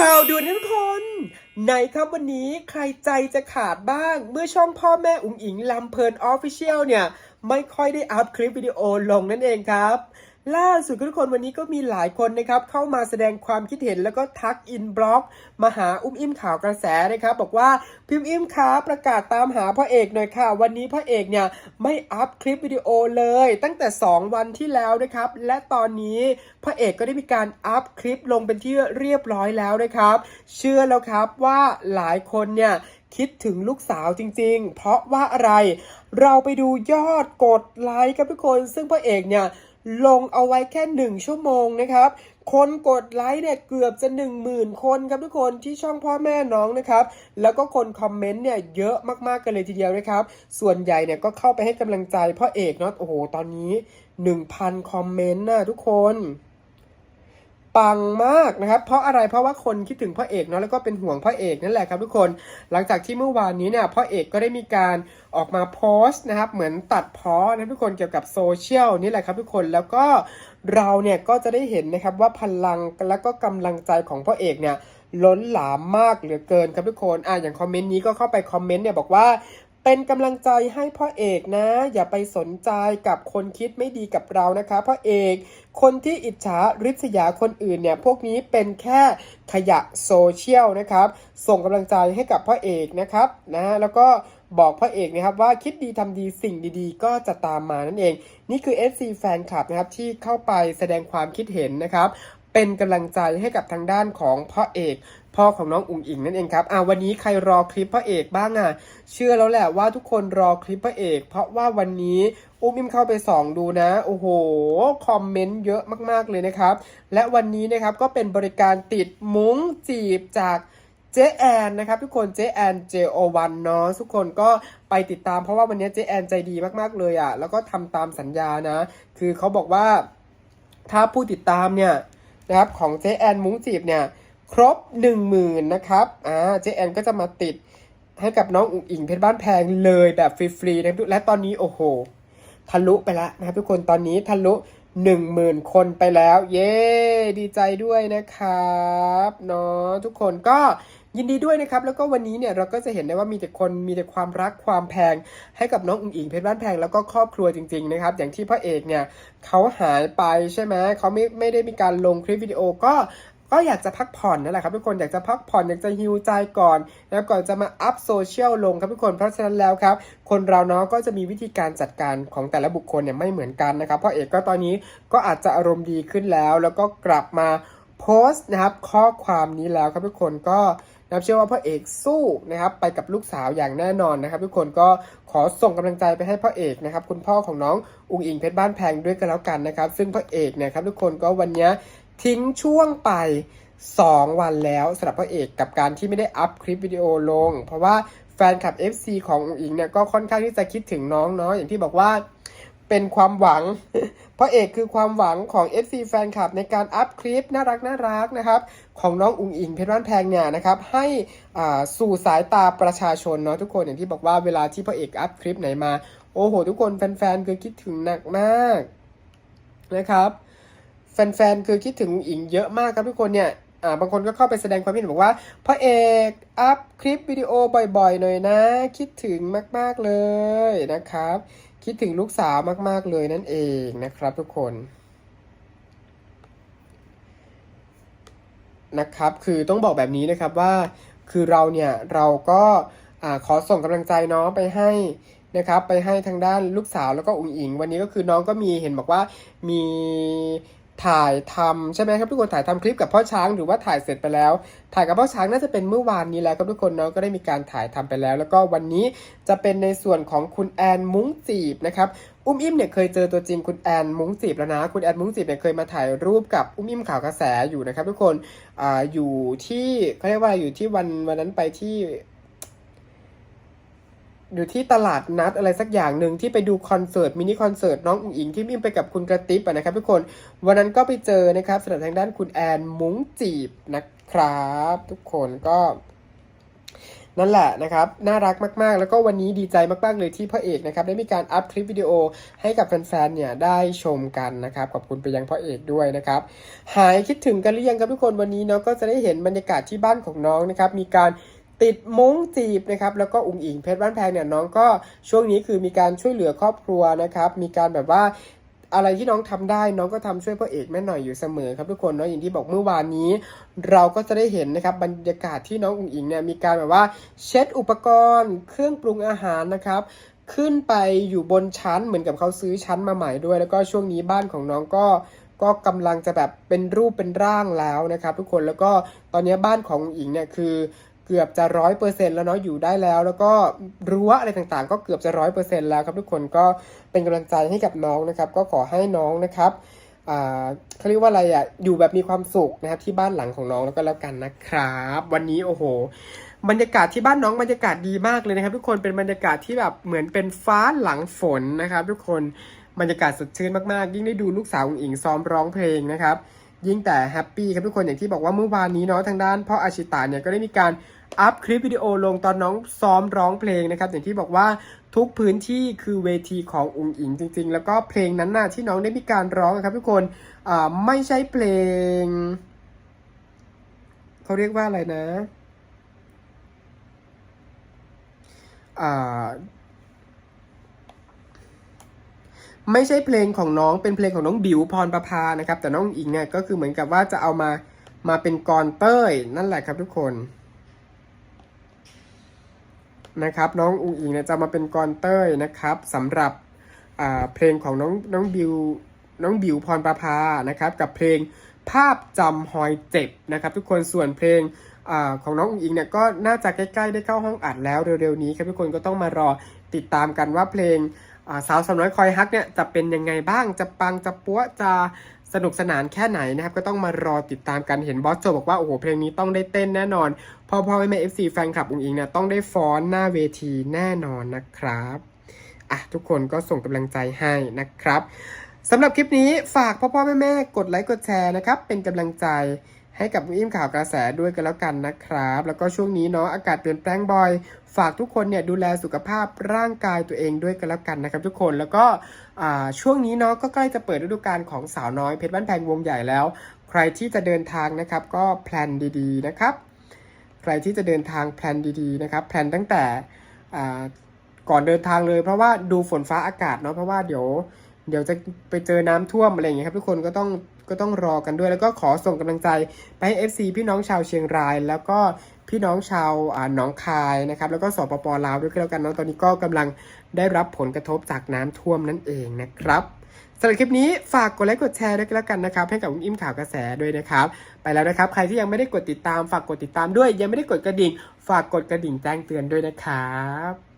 ข่าวด่วนทุกคนในครับวันนี้ใครใจจะขาดบ้าง เมื่อช่องพ่อแม่อุ๋งอิงลำเพลินออฟฟิเชียลเนี่ย ไม่ค่อยได้อัพคลิปวิดีโอลงนั่นเองครับ ล่าสุดทุกคนวันนี้ก็มีหลายคนนะครับเข้ามาแสดงความคิดเห็นแล้วก็ทักอินบล็อกมาหาอุ้มอิ่มข่าวกระแสนะครับบอกว่าพิมพ์อิ่มคะประกาศตามหาพ่อเอกหน่อยค่ะ วันนี้พ่อเอกเนี่ยไม่อัพคลิปวิดีโอเลย ตั้งแต่ 2 วันที่แล้วนะครับ และตอนนี้พ่อเอกก็ได้มีการอัพคลิปลงเป็นที่เรียบร้อยแล้วนะครับ เชื่อแล้วครับว่าหลายคนเนี่ยคิดถึงลูกสาวจริงๆ เพราะว่าอะไร เราไปดูยอดกดไลค์ครับทุกคน ซึ่งพ่อเอกเนี่ย ลงเอาไว้แค่หนึ่งชั่วโมงนะครับ คนกดไลค์เนี่ยเกือบจะ 1 0,000 คนครับทุกคนที่ช่องพ่อแม่น้องนะครับ แล้วก็คนคอมเมนต์เนี่ยเยอะมากๆกันเลยทีเดียวนะครับ ส่วนใหญ่เนี่ยก็เข้าไปให้กำลังใจพ่อเอกเนาะโอ้โหตอนนี้ 1,000 คอมเมนต์นะทุกคน ปังมากนะครับ เพราะอะไรเพราะว่าคนคิดถึงพ่อเอกเนาะแล้วก็เป็นห่วงพ่อเอกนั่นแหละครับทุกคนหลังจากที่เมื่อวานนี้เนี่ยพ่อเอกก็ได้มีการออกมาโพสต์นะครับ เหมือนตัดพ้อนะทุกคนเกี่ยวกับโซเชียลนี่แหละครับทุกคนแล้วก็เราเนี่ยก็จะได้เห็นนะครับว่าพลังและก็กำลังใจของพ่อเอกเนี่ยล้นหลามมากเหลือเกินครับทุกคนอะอย่างคอมเมนต์นี้ก็เข้าไปคอมเมนต์เนี่ยบอกว่า เป็นกำลังใจให้พ่อเอกนะ อย่าไปสนใจกับคนคิดไม่ดีกับเรานะคะพ่อเอก คนที่อิจฉาริษยาคนอื่นเนี่ย พวกนี้เป็นแค่ขยะโซเชียลนะครับ ส่งกำลังใจให้กับพ่อเอกนะครับนะแล้วก็บอกพ่อเอกนะครับว่าคิดดีทำดีสิ่งดีๆ ก็จะตามมานั่นเอง นี่คือ FC แฟนคลับนะครับที่เข้าไปแสดงความคิดเห็นนะครับเป็นกำลังใจให้กับทางด้านของพ่อเอก พ่อของน้องอุ๋งอิงนั่นเองครับอ่าวันนี้ใครรอคลิปพ่อเอกบ้างอะ เชื่อแล้วแหละว่าทุกคนรอคลิปพ่อเอก เพราะว่าวันนี้อุ้มอิมเข้าไปส่องดูนะ โอ้โห คอมเมนต์เยอะมากๆเลยนะครับ และวันนี้นะครับก็เป็นบริการติดมุ้งจีบจากเจแอนนะครับทุกคนเจแอน JO1 เนาะทุกคนก็ไปติดตามเพราะว่าวันนี้เจแอนใจดีมากๆเลยอะ แล้วก็ทำตามสัญญานะ คือเขาบอกว่าถ้าผู้ติดตามเนี่ยนะครับของเจแอนมุ้งจีบเนี่ย ครบ1 0,000นะครับอ่าเจแอนก็จะมาติดให้กับน้องอุ๋งอิงเพชรบ้านแพงเลยแบบฟรีๆนะครับและตอนนี้โอ้โห ทะลุไปแล้วนะครับทุกคนตอนนี้ทะลุ10,000คนไปแล้ว เย้ดีใจด้วยนะครับเนาะทุกคนก็ยินดีด้วยนะครับ แล้วก็วันนี้เนี่ยเราก็จะเห็นได้ว่ามีแต่คนมีแต่ความรักความแพงให้กับน้องอุ๋งอิงเพชรบ้านแพงแล้วก็ครอบครัวจริงๆนะครับ อย่างที่พระเอกเนี่ยเขาหายไปใช่ไหมเขาไม่ไม่ได้มีการลงคลิปวิดีโอก็ ก็อยากจะพักผ่อนนั่นแหละครับทุกคนอยากจะพักผ่อนอยากจะฮิวใจก่อน แล้วก่อนจะมาอัพโซเชียลลงครับทุกคนเพราะฉะนั้นแล้วครับ คนเราเนาะก็จะมีวิธีการจัดการของแต่ละบุคคลเนี่ยไม่เหมือนกันนะครับพ่อเอกก็ตอนนี้ก็อาจจะอารมณ์ดีขึ้นแล้ว แล้วก็กลับมาโพสต์นะครับข้อความนี้แล้วครับทุกคนก็นะครับเชื่อว่าพ่อเอกสู้นะครับไปกับลูกสาวอย่างแน่นอนนะครับทุกคนก็ขอส่งกำลังใจไปให้พ่อเอกนะครับคุณพ่อของน้องอุงอิงเพชรบ้านแพงด้วยกันแล้วกันนะครับ ซึ่งพ่อเอกเนี่ยครับทุกคนก็วันนี้ ทิ้งช่วงไป 2 วันแล้วสำหรับพ่อเอกกับการที่ไม่ได้อัพคลิปวิดีโอลง เพราะว่าแฟนคลับ FC ของอุ๋งอิงเนี่ยก็ค่อนข้างที่จะคิดถึงน้องเนาะอย่างที่บอกว่าเป็นความหวังพ่อเอกคือความหวังของ FC แฟนคลับในการอัพคลิปน่ารักน่ารักนะครับของน้องอุ๋งอิงเพชรบ้านแพงเนี่ยนะครับให้สู่สายตาประชาชนเนาะทุกคนอย่างที่บอกว่าเวลาที่พ่อเอกอัพคลิปไหนมา โอ้โห ทุกคนแฟนๆคือคิดถึงหนักมากนะครับ แฟนๆคือคิดถึงอิงเยอะมากครับทุกคนเนี่ยอ่าบางคนก็เข้าไปแสดงความคิดเห็นบอกว่าพระเอกอัพคลิปวิดีโอบ่อยๆ หน่อยนะ คิดถึงมากๆเลยนะครับ คิดถึงลูกสาวมากๆเลยนั่นเองนะครับทุกคนนะครับคือต้องบอกแบบนี้นะครับว่าคือเราเนี่ยเราก็อ่าขอส่งกำลังใจน้องไปให้นะครับไปให้ทางด้านลูกสาวแล้วก็อุ๋งอิง วันนี้ก็คือน้องก็มีเห็นบอกว่ามี ถ่ายทำใช่ไหมครับทุกคนถ่ายทำคลิปกับพ่อช้างหรือว่าถ่ายเสร็จไปแล้ว ถ่ายกับพ่อช้างน่าจะเป็นเมื่อวานนี้แล้วครับทุกคนเน้องก็ได้มีการถ่ายทำไปแล้ว แล้วก็วันนี้จะเป็นในส่วนของคุณแอนมุ้งจีบนะครับอุ้มอิ่มเนี่ยเคยเจอตัวจริงคุณแอนมุ้งจีบแล้วนะคุณแอนมุ้งจีบเนี่ยเคยมาถ่ายรูปกับอุ้มอิ่มข่าวกระแสอยู่นะครับทุกคนอ่าอยู่ที่เขาเรียกว่าอยู่ที่วันวันนั้นไปที่ อยู่ที่ตลาดนัดอะไรสักอย่างหนึ่งที่ไปดูคอนเสิร์ตมินิคอนเสิร์ตน้องอุ๋งอิงที่มิ่มไปกับคุณกระติบะนะครับทุกคนวันนั้นก็ไปเจอนะครับสำหรับทางด้านคุณแอนมุ้งจีบนะครับ ทุกคนก็นั่นแหละนะครับ น่ารักมาก ๆ แล้วก็วันนี้ดีใจมาก ๆ เลยที่พ่อเอกนะครับ ได้มีการอัพคลิปวิดีโอให้กับแฟน ๆ เนี่ย ได้ชมกันนะครับ ขอบคุณไปยังพ่อเอกด้วยนะครับ หายคิดถึงกันหรือยังครับทุกคนวันนี้เนาะก็จะได้เห็นบรรยากาศที่บ้านของน้องนะครับ มีการ ติดมุ้งจีบนะครับแล้วก็อุ๋งอิงเพชรบ้านแพงเนี่ยน้องก็ช่วงนี้คือมีการช่วยเหลือครอบครัวนะครับมีการแบบว่าอะไรที่น้องทำได้น้องก็ทำช่วยพ่อเอกแม่หน่อยอยู่เสมอครับทุกคนเนาะอย่างที่บอกเมื่อวานนี้ เราก็จะได้เห็นนะครับบรรยากาศที่น้องอุ๋งอิงเนี่ยมีการแบบว่าเช็ดอุปกรณ์ เครื่องปรุงอาหารนะครับขึ้นไปอยู่บนชั้นเหมือนกับเขาซื้อชั้นมาใหม่ด้วย แล้วก็ช่วงนี้บ้านของน้องก็ก็กำลังจะแบบเป็นรูปเป็นร่างแล้วนะครับ ทุกคนแล้วก็ตอนนี้บ้านของอุ๋งอิงเนี่ยคือ เกือบจะร้อยเปอร์เซ็นแล้วเนาะอยู่ได้แล้ว แล้วก็รั้วอะไรต่างๆ ก็เกือบจะร้อยเปอร์เซ็นแล้วครับทุกคนก็เป็นกำลังใจให้กับน้องนะครับ ก็ขอให้น้องนะครับเขาเรียกว่าอะไรอะอยู่แบบมีความสุขนะครับที่บ้านหลังของน้องแล้วก็แล้วกันนะครับ วันนี้โอ้โห บรรยากาศที่บ้านน้องบรรยากาศดีมากเลยนะครับ ทุกคนเป็นบรรยากาศที่แบบเหมือนเป็นฟ้าหลังฝนนะครับ ทุกคนบรรยากาศสดชื่นมากๆ ยิ่งได้ดูลูกสาวอุ๋งอิงซ้อมร้องเพลงนะครับยิ่งแต่แฮปปี้ครับทุกคนอย่างที่บอกว่าเมื่อวานนี้เนาะทางด้านพ่ออาชิตาเนี่ยก็ได้มีการ อัพคลิปวิดีโอลงตอนน้องซ้อมร้องเพลงนะครับ อย่างที่บอกว่าทุกพื้นที่คือเวทีของอุ๋งอิงจริง ๆ แล้วก็เพลงนั้นน่ะที่น้องได้มีการร้องนะครับทุกคนไม่ใช่เพลงเขาเรียกว่าอะไรนะไม่ใช่เพลงของน้องเป็นเพลงของน้องบิวพรประภานะครับ แต่น้องอิงเนี่ยก็คือเหมือนกับว่าจะเอามามาเป็นกรเต้ยนั่นแหละครับทุกคน นะครับน้องอุงอิงเนี่ยจะมาเป็นกรเต้ยนะครับสำหรับเพลงของน้องน้องบิวน้องบิวพรประภานะครับกับเพลงภาพจำหอยเจ็บนะครับทุกคนส่วนเพลงอของน้องอุงอิงเนี่ยก็น่าจะใกล้ๆได้เข้าห้องอัดแล้วเร็วๆนี้ครับทุกคนก็ต้องมารอติดตามกันว่าเพลงสาวสาวน้อยคอยฮักเนี่ยจะเป็นยังไงบ้างจะปังจะปัวจะสนุกสนานแค่ไหนนะครับก็ต้องมารอติดตามกันเห็นบอสโจบอกว่าโอ้โหเพลงนี้ต้องได้เต้นแน่นอน พ่อพ่อแม่เอฟซีแฟนคลับอุ๋งอิงเนี่ยต้องได้ฟ้อนหน้าเวทีแน่นอนนะครับอะทุกคนก็ส่งกำลังใจให้นะครับสำหรับคลิปนี้ฝากพ่อพ่อแม่แม่กดไลค์กดแชร์นะครับ เป็นกำลังใจให้กับอุ้มอิ่มข่าวกระแสด้วยกันแล้วกันนะครับ แล้วก็ช่วงนี้เนาะอากาศเปลี่ยนแปลงบ่อย ฝากทุกคนเนี่ยดูแลสุขภาพร่างกายตัวเองด้วยกันแล้วกันนะครับ ทุกคนแล้วก็อ่าช่วงนี้เนาะก็ใกล้จะเปิดฤดูกาลของสาวน้อยเพชรบ้านแพงวงใหญ่แล้ว ใครที่จะเดินทางนะครับ ก็แพลนดีๆนะครับ รที่จะเดินทางแพลนดีๆนะครับแพลนตั้งแต่ก่อนเดินทางเลย เพราะว่าดูฝนฟ้าอากาศเนาะเพราะว่าเดี๋ยวเดี๋ยวจะไปเจอน้ำท่วมอะไรอย่างเงี้ยครับทุกคนก็ต้องก็ต้องรอกันด้วย แล้วก็ขอส่งกำลังใจไปให้ FC พี่น้องชาวเชียงราย แล้วก็พี่น้องชาวหนองคายนะครับแล้วก็สปปลาวด้วยก็แล้วกันเนาะตอนนี้ก็กำลังได้รับผลกระทบจากน้ำท่วมนั่นเองนะครับ สำหรับคลิปนี้ฝากกดไลค์กดแชร์ด้วยก็แล้วกันนะครับ ให้กับอุ้มอิ่มข่าวกระแสด้วยนะครับ ไปแล้วนะครับ ใครที่ยังไม่ได้กดติดตามฝากกดติดตามด้วย ยังไม่ได้กดกระดิ่ง ฝากกดกระดิ่งแจ้งเตือนด้วยนะครับ